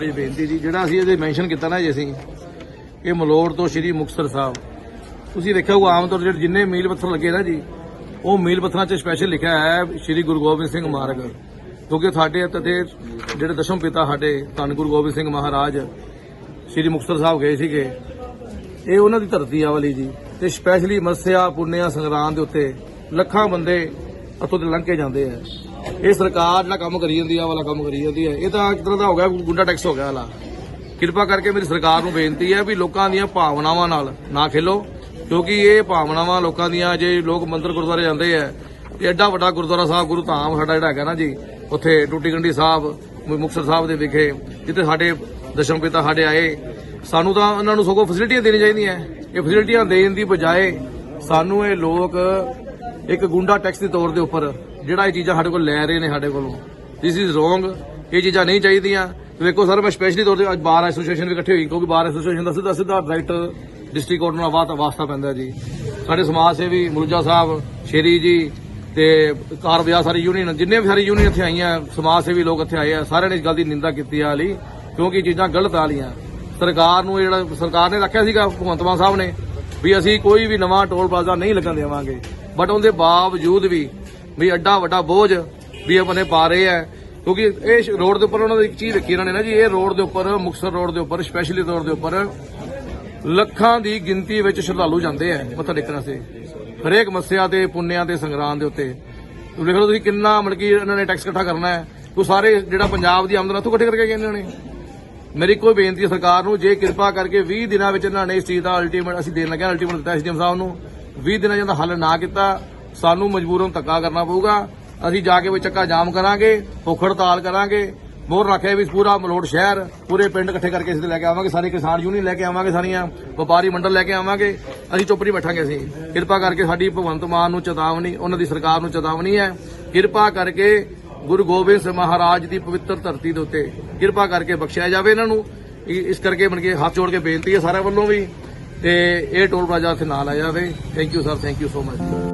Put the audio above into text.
ਬੜੀ ਬੇਨਤੀ ਜੀ। ਜਿਹੜਾ ਅਸੀਂ ਇਹਦੇ ਮੈਂਸ਼ਨ ਕੀਤਾ ਨਾ ਜੀ ਅਸੀਂ, ਇਹ ਮਲੋੜ ਤੋਂ ਸ਼੍ਰੀ ਮੁਕਤਸਰ ਸਾਹਿਬ। ਤੁਸੀਂ ਦੇਖਿਆ ਉਹ ਆਮ ਤੌਰ ਜਿਹੜੇ ਜਿੰਨੇ ਮੀਲ ਪੱਥਰ ਲੱਗੇ ਨਾ ਜੀ, ਉਹ ਮੀਲ ਪੱਥਰਾਂ 'ਚ ਸਪੈਸ਼ਲ ਲਿਖਿਆ ਹੈ ਸ਼੍ਰੀ ਗੁਰੂ ਗੋਬਿੰਦ ਸਿੰਘ ਮਾਰਗ। ਕਿਉਂਕਿ ਸਾਡੇ ਅਤੇ ਜਿਹੜੇ ਦਸ਼ਮ ਪਿਤਾ ਸਾਡੇ ਧੰਨ ਗੁਰੂ ਗੋਬਿੰਦ ਸਿੰਘ ਮਹਾਰਾਜ, ਸ਼੍ਰੀ ਮੁਕਤਸਰ ਸਾਹਿਬ ਗਏ ਸੀਗੇ। ਇਹ ਉਹਨਾਂ ਦੀ ਧਰਤੀ ਆ ਵਾਲੀ ਜੀ। ਤੇ ਸਪੈਸ਼ਲੀ ਮੱਸਿਆ ਪੁੰਨਿਆ ਸੰਗਰਾਂਦ ਦੇ ਉੱਤੇ ਲੱਖਾਂ ਬੰਦੇ ਇੱਥੋਂ ਦੇ ਲੰਘ ਕੇ ਜਾਂਦੇ ਆ। ਇਹ ਸਰਕਾਰ ਜਿਹੜਾ ਕੰਮ ਕਰੀ ਜਾਂਦੀ ਆ ਵਾਲਾ ਕੰਮ ਕਰੀ ਜਾਂਦੀ ਹੈ ਇਹ ਤਾਂ ਇੱਕ ਤਰ੍ਹਾਂ ਦਾ ਹੋ ਗਿਆ, ਗੁੰਡਾ ਟੈਕਸ ਹੋ ਗਿਆ ਵਾਲਾ। ਕਿਰਪਾ ਕਰਕੇ ਮੇਰੀ ਸਰਕਾਰ ਨੂੰ ਬੇਨਤੀ ਹੈ ਵੀ ਲੋਕਾਂ ਦੀਆਂ ਭਾਵਨਾਵਾਂ ਨਾਲ ਨਾ ਖੇਲੋ, ਕਿਉਂਕਿ ਇਹ ਭਾਵਨਾਵਾਂ ਲੋਕਾਂ ਦੀਆਂ ਜੇ ਲੋਕ ਮੰਦਰ ਗੁਰਦੁਆਰੇ ਜਾਂਦੇ ਆ, ਤੇ ਐਡਾ ਵੱਡਾ ਗੁਰਦੁਆਰਾ ਸਾਹਿਬ, ਗੁਰੂ ਧਾਮ ਸਾਡਾ ਜਿਹੜਾ ਹੈਗਾ ਨਾ ਜੀ, ਉੱਥੇ ਟੂਟੀ ਗੰਢੀ ਸਾਹਿਬ ਮੁਕਤਸਰ ਸਾਹਿਬ ਦੇ ਵਿਖੇ, ਜਿੱਥੇ ਸਾਡੇ ਦਸ਼ਮ ਪਿਤਾ ਸਾਡੇ ਆਏ, ਸਾਨੂੰ ਤਾਂ ਉਹਨਾਂ ਨੂੰ ਸਗੋਂ ਫੈਸਿਲਿਟੀਆਂ ਦੇਣੀਆਂ ਚਾਹੀਦੀਆਂ। ਇਹ ਫੈਸਿਲਿਟੀਆਂ ਦੇਣ ਦੀ ਬਜਾਏ ਸਾਨੂੰ ਇਹ ਲੋਕ ਇੱਕ ਗੁੰਡਾ ਟੈਕਸ ਦੇ ਤੌਰ ਦੇ ਉੱਪਰ ਜਿਹੜਾ ਇਹ ਚੀਜ਼ਾਂ ਸਾਡੇ ਕੋਲ ਲੈ ਰਹੇ ਨੇ ਸਾਡੇ ਕੋਲੋਂ। ਥਿਸ ਇਜ਼ ਰੋਂਗ ਇਹ ਚੀਜ਼ਾਂ ਨਹੀਂ ਚਾਹੀਦੀਆਂ। ਵੇਖੋ ਸਰ, ਮੈਂ ਸਪੈਸ਼ਲੀ ਤੌਰ ਤੇ ਅੱਜ ਬਾਰ ਐਸੋਸੀਏਸ਼ਨ ਵੀ ਇਕੱਠੇ ਹੋਈ, ਕਿਉਂਕਿ ਬਾਰ ਐਸੋਸੀਏਸ਼ਨ ਦਾ ਸਿੱਧਾ ਸਿੱਧਾ ਡਾਇਰੈਕਟਰ ਡਿਸਟ੍ਰਿਕਟ ਕੋਰਟ ਨਾਲ ਵਾਸਤਾ ਵਾਸਤਾ ਪੈਂਦਾ ਜੀ। ਸਾਡੇ ਸਮਾਜ ਸੇਵੀ ਮੁਰਜਾ ਸਾਹਿਬ, ਸ਼ੇਰੀ ਜੀ ਤੇ ਕਾਰ ਵਿਆਹ ਸਾਰੀ ਯੂਨੀਅਨ ਜਿੰਨੇ ਵੀ ਸਾਰੀ ਯੂਨੀਅਨ ਇੱਥੇ ਆਈਆਂ, ਸਮਾਜ ਸੇਵੀ ਲੋਕ ਇੱਥੇ ਆਏ ਆ, ਸਾਰਿਆਂ ਨੇ ਇਸ ਗੱਲ ਦੀ ਨਿੰਦਾ ਕੀਤੀ ਆ ਲਈ ਕਿਉਂਕਿ ਇਹ ਚੀਜ਼ਾਂ ਗਲਤ ਆ ਲੀਆਂ ਸਰਕਾਰ ਨੂੰ ਜਿਹੜਾ ਸਰਕਾਰ ਨੇ ਰੱਖਿਆ ਸੀਗਾ, ਭਗਵੰਤ ਮਾਨ ਸਾਹਿਬ ਨੇ, ਵੀ ਅਸੀਂ ਕੋਈ ਵੀ ਨਵਾਂ ਟੋਲ ਪਲਾਜ਼ਾ ਨਹੀਂ ਲੱਗਣ ਦੇਵਾਂਗੇ। ਬਟ ਉਹਦੇ ਬਾਵਜੂਦ ਵੀ ਵੀ ਐਡਾ ਵੱਡਾ ਬੋਝ ਵੀ ਆਪਣੇ ਪਾ ਰਹੇ ਆ। ਕਿਉਂਕਿ ਇਹ ਰੋਡ ਦੇ ਉੱਪਰ ਉਹਨਾਂ ਦੀ ਇੱਕ ਚੀਜ਼ ਰੱਖੀ ਇਹਨਾਂ ਨੇ ਨਾ ਜੀ, ਇਹ ਰੋਡ ਦੇ ਉੱਪਰ, ਮੁਕਤਸਰ ਰੋਡ ਦੇ ਉੱਪਰ ਸਪੈਸ਼ਲੀ ਤੌਰ ਦੇ ਉੱਪਰ ਲੱਖਾਂ ਦੀ ਗਿਣਤੀ ਵਿੱਚ ਸ਼ਰਧਾਲੂ ਜਾਂਦੇ ਆ ਮੱਥਾ ਟੇਕਣ ਵਾਸਤੇ। ਹਰੇਕ ਮੱਸਿਆ ਤੇ, ਪੁੰਨਿਆਂ ਤੇ, ਸੰਗਰਾਂਦ ਦੇ ਉੱਤੇ। ਦੇਖ ਲਓ ਤੁਸੀਂ ਕਿੰਨਾ ਮਤਲਬ ਕਿ ਇਹਨਾਂ ਨੇ ਟੈਕਸ ਇਕੱਠਾ ਕਰਨਾ ਹੈ। ਉਹ ਸਾਰੇ ਜਿਹੜਾ ਪੰਜਾਬ ਦੀ ਆਮਦਨ ਉੱਥੋਂ ਇਕੱਠੇ ਕਰਕੇ ਗਏ ਇਹਨਾਂ ਨੇ। ਮੇਰੀ ਕੋਈ ਬੇਨਤੀ ਹੈ ਸਰਕਾਰ ਨੂੰ, ਜੇ ਕਿਰਪਾ ਕਰਕੇ 20 ਦਿਨਾਂ ਵਿੱਚ ਇਹਨਾਂ ਨੇ ਇਸ ਚੀਜ਼ ਦਾ ਅਲਟੀਮੇਟ ਅਸੀਂ ਦੇਣ ਲੱਗੇ ਅਲਟੀਮੇਟ ਦਿੱਤਾ ਐਸਡੀਐਮ ਸਾਹਿਬ ਨੂੰ। 20 ਦਿਨਾਂ ਜਿਹਦਾ ਹੱਲ ਨਾ ਕੀਤਾ, ਸਾਨੂੰ ਮਜਬੂਰਨ ਧੱਕਾ ਕਰਨਾ ਪਊਗਾ। ਅਸੀਂ ਜਾ ਕੇ ਵੀ ਚੱਕਾ ਜਾਮ ਕਰਾਂਗੇ ਭੁੱਖ ਹੜਤਾਲ ਕਰਾਂਗੇ। ਮੋਹਰ ਰੱਖਿਆ ਵੀ ਪੂਰਾ ਮਲੋੜ ਸ਼ਹਿਰ, ਪੂਰੇ ਪਿੰਡ ਇਕੱਠੇ ਕਰਕੇ ਅਸੀਂ ਲੈ ਕੇ ਆਵਾਂਗੇ, ਸਾਰੇ ਕਿਸਾਨ ਯੂਨੀਅਨ ਲੈ ਕੇ ਆਵਾਂਗੇ, ਸਾਰੀਆਂ ਵਪਾਰੀ ਮੰਡਲ ਲੈ ਕੇ ਆਵਾਂਗੇ। ਅਸੀਂ ਚੁੱਪ ਨਹੀਂ ਬੈਠਾਂਗੇ ਅਸੀਂ। ਕਿਰਪਾ ਕਰਕੇ ਸਾਡੀ ਭਗਵੰਤ ਮਾਨ ਨੂੰ ਚੇਤਾਵਨੀ, ਉਹਨਾਂ ਦੀ ਸਰਕਾਰ ਨੂੰ ਚੇਤਾਵਨੀ ਹੈ। ਕਿਰਪਾ ਕਰਕੇ ਗੁਰੂ ਗੋਬਿੰਦ ਸਿੰਘ ਮਹਾਰਾਜ ਦੀ ਪਵਿੱਤਰ ਧਰਤੀ ਦੇ ਉੱਤੇ ਕਿਰਪਾ ਕਰਕੇ ਬਖਸ਼ਿਆ ਜਾਵੇ ਇਹਨਾਂ ਨੂੰ। ਇਸ ਕਰਕੇ ਬਣ ਕੇ ਹੱਥ ਜੋੜ ਕੇ ਬੇਨਤੀ ਹੈ ਸਾਰਿਆਂ ਵੱਲੋਂ ਵੀ। ਤੇ ਇਹ ਟੋਲ ਪਲਾਜ਼ਾ ਇੱਥੇ ਨਾਲ ਆ ਜਾਵੇ। Thank you sir thank you so much